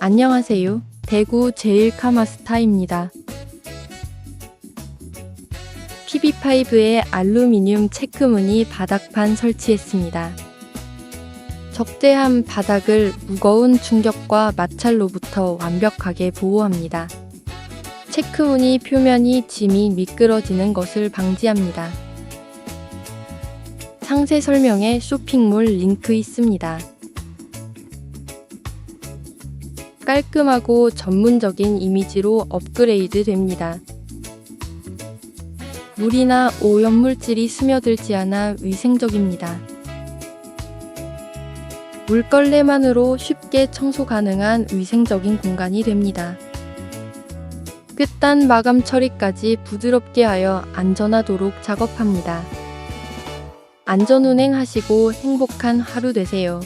안녕하세요. 대구 제일카마스타입니다. PB5에 알루미늄 체크무늬 바닥판 설치했습니다. 적재한 바닥을 무거운 충격과 마찰로부터 완벽하게 보호합니다. 체크무늬 표면이 짐이 미끄러지는 것을 방지합니다. 상세 설명에 쇼핑몰 링크 있습니다. 깔끔하고 전문적인 이미지로 업그레이드 됩니다. 물이나 오염물질이 스며들지 않아 위생적입니다. 물걸레만으로 쉽게 청소 가능한 위생적인 공간이 됩니다. 끝단 마감 처리까지 부드럽게 하여 안전하도록 작업합니다. 안전운행 하시고 행복한 하루 되세요.